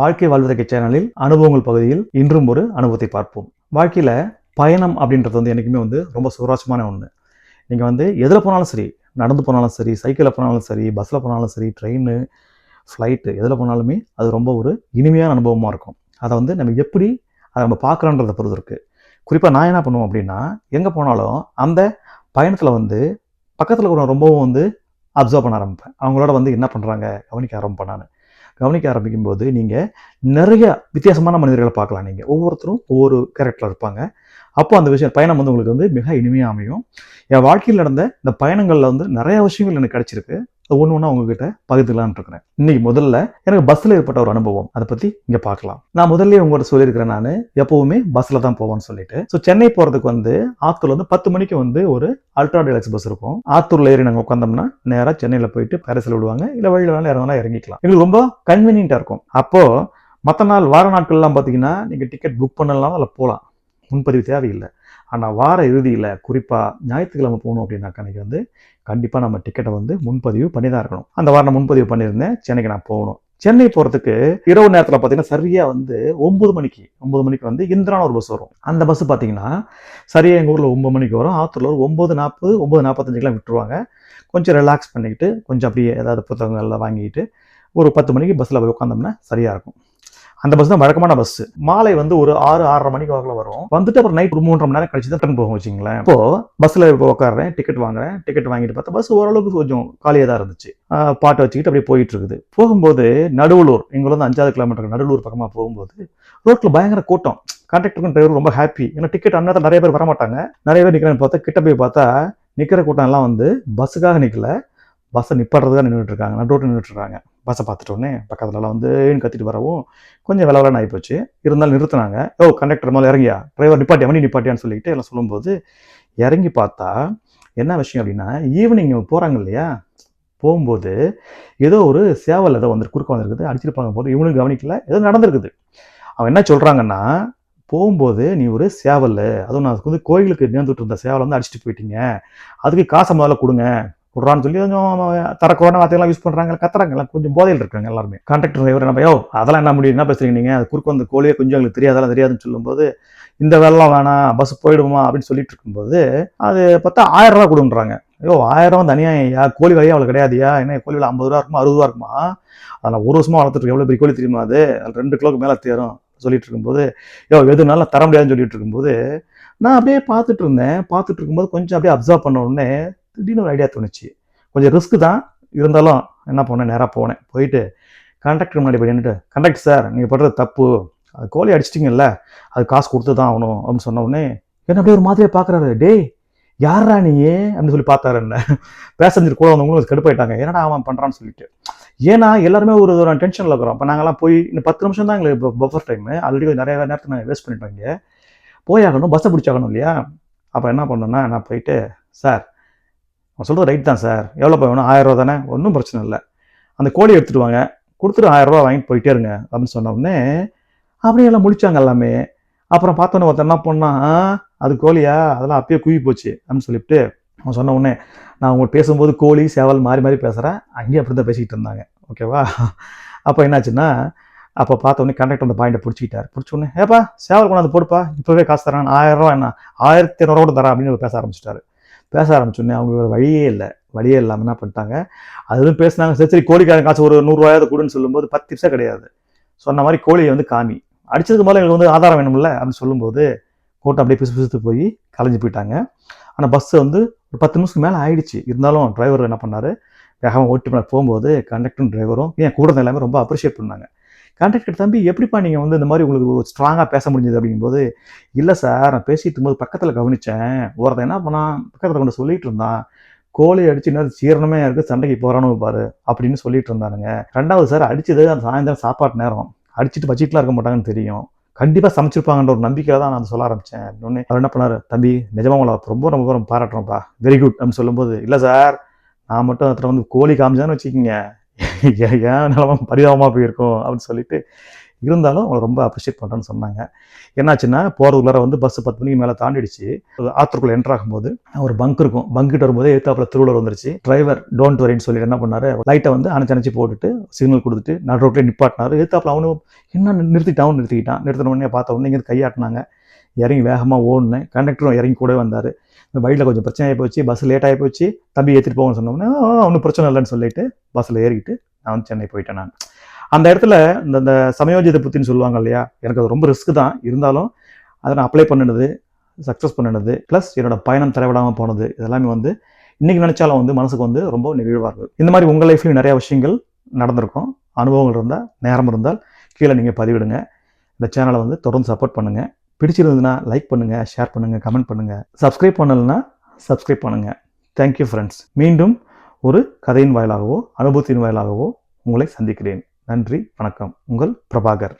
வாழ்க்கை வாழ்வதற்கு சேனலில் அனுபவங்கள் பகுதியில் இன்றும் ஒரு அனுபவத்தை பார்ப்போம். வாழ்க்கையில் பயணம் அப்படின்றது வந்து என்றைக்குமே வந்து ரொம்ப சுவராசமான ஒன்று நீங்கள் வந்து எதில் போனாலும் சரி நடந்து போனாலும் சரி சைக்கிளில் போனாலும் சரி பஸ்ஸில் போனாலும் சரி ட்ரெயின் ஃப்ளைட்டு எதில் போனாலுமே அது ரொம்ப ஒரு இனிமையான அனுபவமாக இருக்கும். அதை வந்து நம்ம எப்படி அதை நம்ம பார்க்குறோன்றதை பொறுத்து இருக்குது குறிப்பாக நான் என்ன பண்ணுவோம் அப்படின்னா எங்கே போனாலும் அந்த பயணத்தில் வந்து பக்கத்தில் கூட ரொம்பவும் வந்து அப்சர்வ் பண்ண ஆரம்பிப்பேன். அவங்களோட வந்து என்ன பண்ணுறாங்க கவனிக்க ஆரம்பிப்பேன் நான். கவனிக்க ஆரம்பிக்கும் போது நீங்கள் நிறைய வித்தியாசமான மனிதர்களை பார்க்கலாம் நீங்கள் ஒவ்வொருத்தரும் ஒவ்வொரு கேரக்டரில் இருப்பாங்க. அப்போ அந்த விஷயம் பயணம் வந்து உங்களுக்கு வந்து மிக இனிமையாக அமையும். என் வாழ்க்கையில் நடந்த இந்த பயணங்களில் வந்து நிறைய விஷயங்கள் எனக்கு கிடச்சிருக்கு. ஒன்று ஒன்றா உங்ககிட்ட பகிர்ந்துக்கலான்னு இருக்கிறேன். இன்னைக்கு முதல்ல எனக்கு பஸ்ஸில் ஏற்பட்ட ஒரு அனுபவம். அதை பற்றி இங்கே பார்க்கலாம். நான் முதல்ல உங்கள்கிட்ட சொல்லியிருக்கிறேன் நான் எப்போவுமே பஸ்ஸில் தான் போவேன்னு சொல்லிட்டு. ஸோ சென்னை போகிறதுக்கு வந்து ஆத்தூர்ல வந்து பத்து மணிக்கு வந்து ஒரு அல்ட்ரா டெலக்ஸ் பஸ் இருக்கும். ஆத்தூரில் ஏறி நாங்கள் உட்காந்தோம்னா நேராக சென்னையில் போயிட்டு பேரஸில் விடுவாங்க. இல்லை வழியில் வேணாலும் இறங்கலாம் இறங்கிக்கலாம். எங்களுக்கு ரொம்ப கன்வீனியண்ட்டாக இருக்கும். அப்போது மற்ற நாள் வார நாட்கள்லாம் பார்த்தீங்கன்னா நீங்கள் டிக்கெட் புக் பண்ணலாம் அதில் போகலாம் முன்பதிவு தேவையில்லை. ஆனால் வார இறுதியில் குறிப்பாக ஞாயிற்றுக்கிழமை போகணும் அப்படின்னாக்கா அன்றைக்கி வந்து கண்டிப்பாக நம்ம டிக்கெட்டை வந்து முன்பதிவு பண்ணி தான் இருக்கணும் அந்த வாரம் நான் முன்பதிவு பண்ணியிருந்தேன். சென்னைக்கு நான் போகணும். சென்னை போகிறதுக்கு இரவு நேரத்தில் பார்த்தீங்கன்னா சரியாக வந்து ஒம்பது மணிக்கு ஒம்பது மணிக்கு வந்து இந்திரான ஒரு பஸ் வரும். அந்த பஸ் பார்த்தீங்கன்னா சரியாக எங்கள் ஊரில் ஒம்பது மணிக்கு வரும். ஆத்தூரில் ஒரு ஒம்பது நாற்பது ஒம்பது நாற்பத்தஞ்சுக்கெலாம் விட்டுருவாங்க. கொஞ்சம் ரிலாக்ஸ் பண்ணிக்கிட்டு கொஞ்சம் அப்படியே ஏதாவது புத்தகங்கள் எல்லாம் வாங்கிட்டு ஒரு பத்து மணிக்கு பஸ்ஸில் போய் உட்காந்தோம்னா சரியாக இருக்கும். அந்த பஸ் தான் வழக்கமான பஸ் மாலை வந்து ஒரு ஆறு ஆறரை மணிக்கு வாக்கில் வரும். வந்துட்டு அப்புறம் நைட் ஒரு மூன்றரை மணி நேரம் கழிச்சு தான் ரிட்டர்ன் போகும் வச்சுங்களேன் இப்போ பஸ்ஸில் இப்போ உட்காடுறேன் டிக்கெட் வாங்குறேன் டிக்கெட் வாங்கிட்டு பார்த்தா பஸ் ஓரளவுக்கு கொஞ்சம் காலியாக தான் இருந்துச்சு. பாட்டை வச்சுக்கிட்டு அப்படியே போயிட்டு இருக்குது. போகும்போது நடுவலூர் இங்கே வந்து அஞ்சாவது கிலோமீட்டர் நடுவலூர் பக்கமாக போகும்போது ரோட்டில் பயங்கர கூட்டம். கான்ட்ராக்டருக்கும் டிரைவர் ரொம்ப ஹாப்பி ஏன்னா டிக்கெட் அந்நேரத்தில் நிறைய பேர் வரமாட்டாங்க நிறைய பேர் நிற்கிறேன்னு பார்த்தா கிட்ட போய் பார்த்தா நிற்கிற கூட்டம் எல்லாம் வந்து பஸ்ஸுக்காக நிற்கல பஸ்ஸை நிப்பாடுறதுக்காக நின்றுட்டு இருக்காங்க. நடு ரோட்டில் நின்றுட்டு இருக்காங்க. பஸ்ஸை பார்த்துட்டோன்னே பக்கத்துலலாம் வந்து கத்திட்டு வரவும் கொஞ்சம் விளவலன்னு ஆகிப்போச்சு இருந்தாலும் நிறுத்தினாங்க. ஓ கண்டக்டர் மேலே இறங்கியா? டிரைவர் நிப்பாட்டியா? மணி நிப்பாட்டியான்னு சொல்லிட்டு எல்லாம் சொல்லும்போது இறங்கி பார்த்தா என்ன விஷயம் அப்படின்னா ஈவினிங் போகிறாங்க இல்லையா? போகும்போது ஏதோ ஒரு சேவல் ஏதோ வந்து குறுக்க வந்திருக்குது. அடிச்சிருப்பாங்க போது இவனும் கவனிக்கல. ஏதோ நடந்திருக்குது. அவன் என்ன சொல்கிறாங்கன்னா போகும்போது நீ ஒரு சேவல். அதுவும் நான் வந்து கோயிலுக்கு நேர்ந்துட்டு இருந்த சேவலை வந்து அடிச்சுட்டு போயிட்டீங்க. அதுக்கு காசை முதல்ல கொடுங்க. கொடுறான்னு சொல்லி கொஞ்சம் தரக்குறான வார்த்தையெல்லாம் யூஸ் பண்ணுறாங்க கத்துறாங்க எல்லாம் கொஞ்சம் போதையில் இருக்காங்க எல்லாருமே. கான்ட்ராக்டர் டிரைவர் என்ன யோ அதெல்லாம் என்ன முடியும் என்ன பேசுறீங்க நீங்கள் அது குறுக்க வந்து கோழியே கொஞ்சம் எங்களுக்கு தெரியாதெல்லாம் தெரியாதுன்னு சொல்லும்போது இந்த வேலைலாம் வேணாம் பஸ் போயிடுமா அப்படின்னு சொல்லிட்டு இருக்கும்போது அது பார்த்தா ஆயிரம் ரூபா கொடுன்றாங்க. ஐயோ ஆயிரம் தனியாக ஐயா கோழி விலையா அவளுக்கு கிடையாதுயா? என்ன கோழி விலை ஐம்பது ரூபா இருக்குமா அறுபது ரூபா இருக்குமா? அதெல்லாம் ஒரு வருஷமாக வளர்த்துட்டு எவ்வளோ பெரிய கோழி தெரியுமா அது? அது ரெண்டு கிலோக்கு மேலே தேரும். சொல்லிட்டு இருக்கும்போது யோ எதுனாலும் தர முடியாதுன்னு சொல்லிட்டு இருக்கும்போது நான் அப்படியே பார்த்துட்டு இருந்தேன். பார்த்துட்டு இருக்கும்போது கொஞ்சம் அப்படியே அப்சர்வ் பண்ண உடனே திடீர்னு ஒரு ஐடியா தோணுச்சு. கொஞ்சம் ரிஸ்க் தான். இருந்தாலும் என்ன பண்ணேன்? நேராக போனேன். போயிட்டு கண்டக்டர் முன்னாடி போய் நின்றுட்டு கண்டக்டர் சார் நீங்கள் பண்ணுறது தப்பு. அது கோழி அடிச்சிட்டிங்கல்ல அது காசு கொடுத்து தான் ஆகணும். அப்படின்னு சொன்ன உடனே என்ன அப்படியே ஒரு மாதிரியே பார்க்குறாரு டேய் யாரா நீ? அப்படின்னு சொல்லி பார்த்தாரு என்ன. பேசஞ்சர் கூட வந்தவங்களும் கடுப்பாயிட்டாங்க. என்னடா அவன் பண்ணுறான்னு சொல்லிட்டு. ஏன்னா எல்லாருமே ஒரு ஒரு டென்ஷனில் இருக்கிறோம். இப்போ நாங்கள்லாம் போய் இன்னும் பத்து நிமிஷம் தான் எங்களுக்கு பஃபர் டைம் ஆல்ரெடி நிறைய நேரத்தை நாங்கள் வேஸ்ட் பண்ணிட்டோம் இங்கே. போயாகணும் பஸ்ஸை பிடிச்சாகணும் இல்லையா? அப்போ என்ன பண்ணோன்னா நான் போயிட்டு சார் அவன் சொல்கிறது ரைட் தான் சார் எவ்வளோ வேணும் ஆயிரரூவா தானே? ஒன்றும் பிரச்சனை இல்லை. அந்த கோழி எடுத்துகிட்டு வாங்க. கொடுத்துட்டு ஆயிரரூவா வாங்கிட்டு போயிட்டே இருங்க அப்படின்னு சொன்னோடனே அப்படியே எல்லாம் முடித்தாங்க எல்லாமே. அப்புறம் பார்த்தோன்னே ஒருத்தர் என்ன பண்ணான் அது கோழியா? அதெல்லாம் அப்பயே குவி போச்சு. அப்படின்னு சொல்லிவிட்டு அவன் சொன்ன உடனே நான் உங்களுக்கு பேசும்போது கோழி சேவல் மாறி மாறி பேசுகிறேன் அங்கேயும் அப்படி தான் பேசிக்கிட்டு இருந்தாங்க. ஓகேவா அப்போ என்னாச்சுன்னா அப்போ பார்த்த உடனே கண்டக்டர் அந்த பாயிண்டை பிடிச்சிக்கிட்டார். பிடிச்சோடனே ஏப்பா சேவல் கொண்டாந்து போடுப்பா. இப்போவே காசு தரேன் ஆயிரம் ரூபா என்ன? ஆயிரத்தி இரநூறுவா கூட தரேன். அப்படின்னு பேச ஆரம்பிச்சிட்டாரு. பேச ஆரம்பிச்சோன்னே அவங்க வேறு வழியே இல்லை. வழியே இல்லாமல் என்ன பண்ணிட்டாங்க? அதுவும் பேசினாங்க. சரி சரி கோழிக்காரன் காசு ஒரு நூறுரூவாயாவது கொடுன்னு சொல்லும்போது பத்து நிமிஷம் கிடையாது. சொன்ன மாதிரி கோழியை வந்து காமி. அடிச்சதுக்கு மேலே எங்களுக்கு வந்து ஆதாரம் வேணும்ல அப்படின்னு சொல்லும்போது கூட்டம் அப்படியே பிசு பிசுத்து போய் கலைஞ்சு போயிட்டாங்க. ஆனால் பஸ்ஸு வந்து ஒரு பத்து நிமிஷத்துக்கு மேலே ஆயிடுச்சு. இருந்தாலும் டிரைவர் என்ன பண்ணார்? வேகமாக ஓட்டி பண்ண போகும்போது கண்டக்டரும் டிரைவரும் ஏன் கூட எல்லாமே ரொம்ப அப்ரிஷியேட் பண்ணாங்க. கண்டக்டர் தம்பி எப்படிப்பா நீங்கள் வந்து இந்த மாதிரி உங்களுக்கு ஸ்ட்ராங்காக பேச முடிஞ்சது? அப்படிங்கும்போது இல்லை சார் நான் பேசிட்டு இருக்கும்போது பக்கத்தில் கவனித்தேன் ஒருத்தன் என்ன பண்ணான்? பக்கத்தில் கொண்டு சொல்லிட்டு இருந்தான். கோழி அடிச்சு என்ன சீரணமே இருக்குது சண்டைக்கு போகிறானு பாரு அப்படின்னு சொல்லிட்டு இருந்தானுங்க. ரெண்டாவது சார் அடிச்சது அந்த சாயந்தரம் சாப்பாட்டு நேரம். அடிச்சுட்டு வச்சுட்டுலாம் இருக்க மாட்டாங்கன்னு தெரியும். கண்டிப்பாக சமைச்சிருப்பாங்கன்ற ஒரு நம்பிக்கையில தான் நான் சொல்ல ஆரம்பித்தேன் இன்னொன்று அவர் என்ன பண்ணார்? தம்பி நிஜமாக உங்களை ரொம்ப ரொம்ப பாராட்டுறோம்ப்பா. வெரி குட் அப்படின்னு சொல்லும்போது இல்லை சார் நான் மட்டும் அதில் வந்து கோழி காமிச்சான்னு வச்சுக்கோங்க. ஏன் நிலமா பரிதாபமாக போயிருக்கும் அப்படின்னு சொல்லிட்டு இருந்தாலும் அவங்களை ரொம்ப அப்ரிஷியேட் பண்ணுறேன்னு சொன்னாங்க. என்னாச்சுன்னா போகிறதுக்குள்ளார வந்து பஸ் பத்து மணிக்கு மேலே தாண்டிடுச்சு. ஆத்தூருக்குள்ளே என்ட்ரு ஆகும்போது ஒரு பங்க் இருக்கும். பங்க் கிட்ட வரும்போது எதிர்த்தாப்புல திருவள்ளுவர் வந்துருச்சு. டிரைவர் டோன்ட் வரின்னு சொல்லிட்டு என்ன பண்ணார்? லைட்டை வந்து அணைச்சு அணைச்சி போட்டுட்டு சிக்னல் கொடுத்துட்டு நடு ரோட்லேயே நிப்பாட்டினார். எழுத்தாப்புல அவனும் என்ன நிறுத்திட்டான் அவனு நிறுத்திக்கிட்டான். நிறுத்தின உடனே பார்த்த உடனே இங்கே கையாட்டினாங்க. இறங்கி வேகமாக ஓடினேன் கண்டக்டரும் இறங்கி கூட வந்தார். இந்த வழியில் கொஞ்சம் பிரச்சனை ஆகி போச்சு. பஸ் லேட் ஆகி போச்சு. தம்பி ஏற்றிட்டு போகணும்னு சொன்னோம்னா ஒன்றும் பிரச்சனை இல்லைன்னு சொல்லிட்டு பஸ்ஸில் ஏறிக்கிட்டு நான் வந்து சென்னை போயிட்டேன் நான். அந்த இடத்துல இந்த இந்த சமயோஜித புத்தின்னு சொல்லுவாங்க இல்லையா? எனக்கு அது ரொம்ப ரிஸ்க் தான். இருந்தாலும் அதை நான் அப்ளை பண்ணினது சக்ஸஸ் பண்ணினது ப்ளஸ் என்னோட பயணம் தரவிடாமல் போனது இதெல்லாமே வந்து இன்னைக்கு நினச்சாலும் வந்து மனசுக்கு வந்து ரொம்ப நெகிழ்வாக இருக்கும். இந்த மாதிரி உங்கள் லைஃப்லையும் நிறையா விஷயங்கள் நடந்திருக்கும். அனுபவங்கள் இருந்தால் நேரம் இருந்தால் கீழே நீங்கள் பதிவிடுங்க. இந்த சேனலை வந்து தொடர்ந்து சப்போர்ட் பண்ணுங்கள் பிடிச்சிருந்ததுன்னா லைக் பண்ணுங்கள் ஷேர் பண்ணுங்கள் கமெண்ட் பண்ணுங்கள் சப்ஸ்கிரைப் பண்ணலைன்னா சப்ஸ்கிரைப் பண்ணுங்கள் தேங்க்யூ ஃப்ரெண்ட்ஸ் மீண்டும் ஒரு கதையின் வாயிலாகவோ அனுபவத்தின் வாயிலாகவோ உங்களை சந்திக்கிறேன். நன்றி வணக்கம். உங்கள் பிரபாகர்.